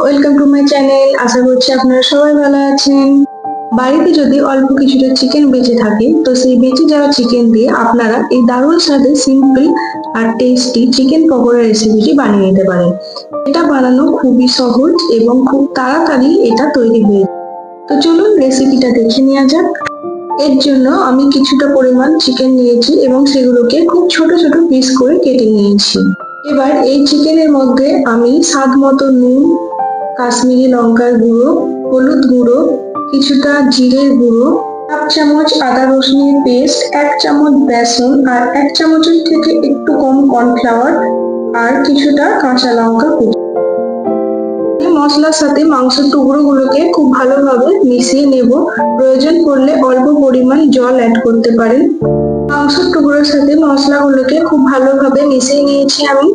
Welcome to my channel আশা করছি আপনারা সবাই ভালো আছেন। বাড়িতে যদি অল্প কিছুটা চিকেন বেঁচে থাকে, তো সেই বেঁচে যাওয়া চিকেন দিয়ে আপনারা এই দারুণ স্বাদে সিম্পল আর টেস্টি চিকেন পকোড়া রেসিপিটি বানিয়ে নিতে পারেন। এটা বানানো খুবই সহজ এবং খুব তাড়াতাড়ি এটা তৈরি হয়ে তো চলুন রেসিপিটা দেখে নেওয়া যাক। এর জন্য আমি কিছুটা পরিমাণ চিকেন নিয়েছি এবং সেগুলোকে খুব ছোট ছোট পিস করে কেটে নিয়েছি। এবার এই চিকেনের মধ্যে আমি স্বাদ মতো নুন কাশ্মীরি লঙ্কার গুঁড়ো, হলুদ গুঁড়ো, কিছুটা জিরের গুঁড়ো, হাফ চামচ আদা রসুনের পেস্ট, এক চামচ বেসন আর এক চামচের থেকে একটু কম কর্নফ্লাওয়ার আর কিছুটা কাঁচা লঙ্কা কুচি। মশলার সাথে মাংসের টুকরোগুলোকে খুব ভালোভাবে মিশিয়ে নেব। প্রয়োজন পড়লে অল্প পরিমাণ জল অ্যাড করতে পারেন। মাংসের টুকরোর সাথে মশলাগুলোকে খুব ভালোভাবে মিশিয়ে নিয়েছি আমি।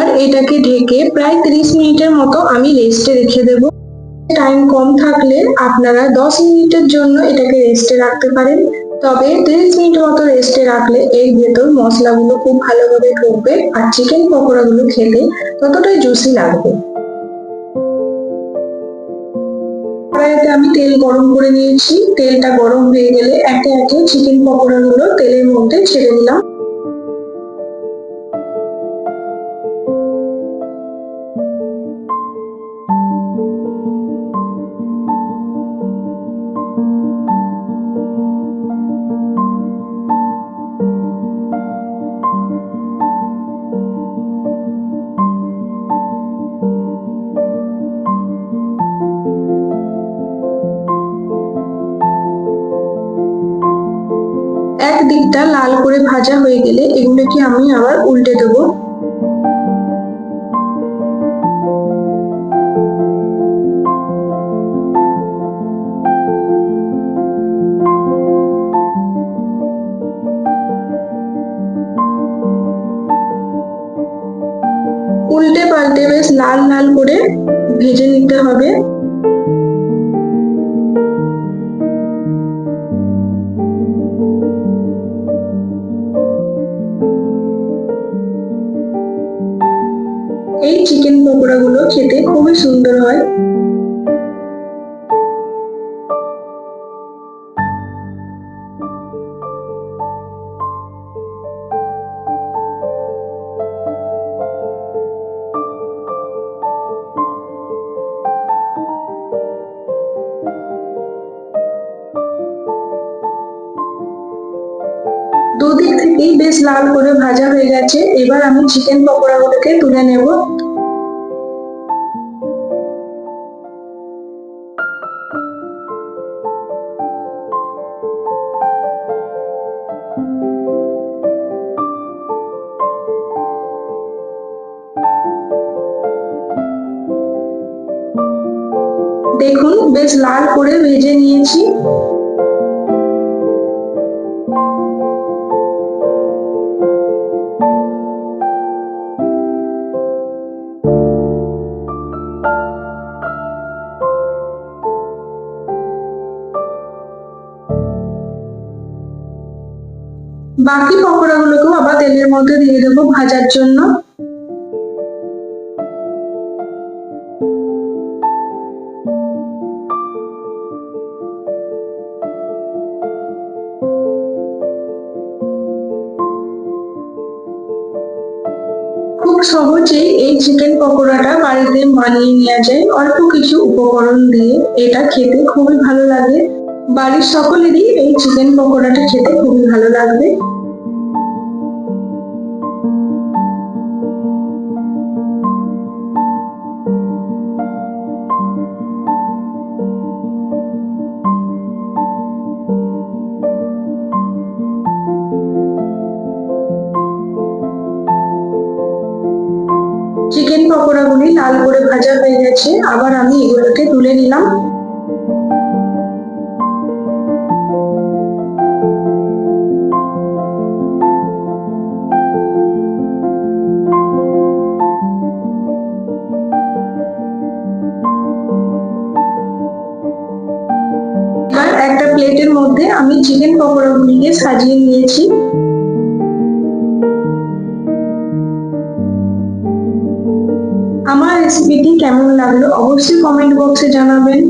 আর এটাকে ঢেকে প্রায় 30 মিনিটের মতো আমি রেস্টে রেখে দেব। টাইম কম থাকলে আপনারা 10 মিনিটের জন্য এটাকে রেস্টে রাখতে পারেন। তবে 30 মিনিট মতো রেস্টে রাখলে এর ভেতর মশলাগুলো খুব ভালোভাবে ঢুকবে আর চিকেন পকোড়াগুলো খেতে ততটাই জুসি লাগবে। কড়াইতে আমি তেল গরম করে নিয়েছি। তেলটা গরম হয়ে গেলে একে একে চিকেন পকোড়াগুলো তেলের মধ্যে ছেড়ে দিলাম। এক দিকটা লাল করে ভাজা হয়ে গেলে এগুলোকে আমি আবার উল্টে দেবো। উল্টে পাল্টে বেশ লাল লাল করে ভেজে নিতে হবে। এই চিকেন পকোড়াগুলো খেতে খুবই সুন্দর হয়। দুদিক থেকেই বেশ লাল করে ভাজা হয়ে গেছে এবার আমি চিকেন পকোড়াগুলোকে তুলে নেব। দেখুন বেশ লাল করে ভেজে নিয়েছি। বাকি পকোড়া পকোড়াগুলোকেও আবার তেলের মধ্যে দিয়ে দেবো ভাজার জন্য। খুব সহজেই এই চিকেন পকোড়াটা বাড়িতে বানিয়ে নেওয়া যায়। অল্প কিছু উপকরণ দিয়ে এটা খেতে খুবই ভালো লাগে। বাড়ির সকলেরই এই চিকেন পকোড়াটা খেতে খুবই ভালো লাগবে। চিকেন পকোড়াগুলি লাল করে ভাজা হয়ে গেছে, আবার আমি এগুলোকে তুলে নিলাম। মধ্যে আমি চিকেন পকোড়াগুলিকে সাজিয়ে নিয়েছি। আমার রেসিপিটি কেমন লাগল অবশ্যই কমেন্ট বক্সে জানাবেন।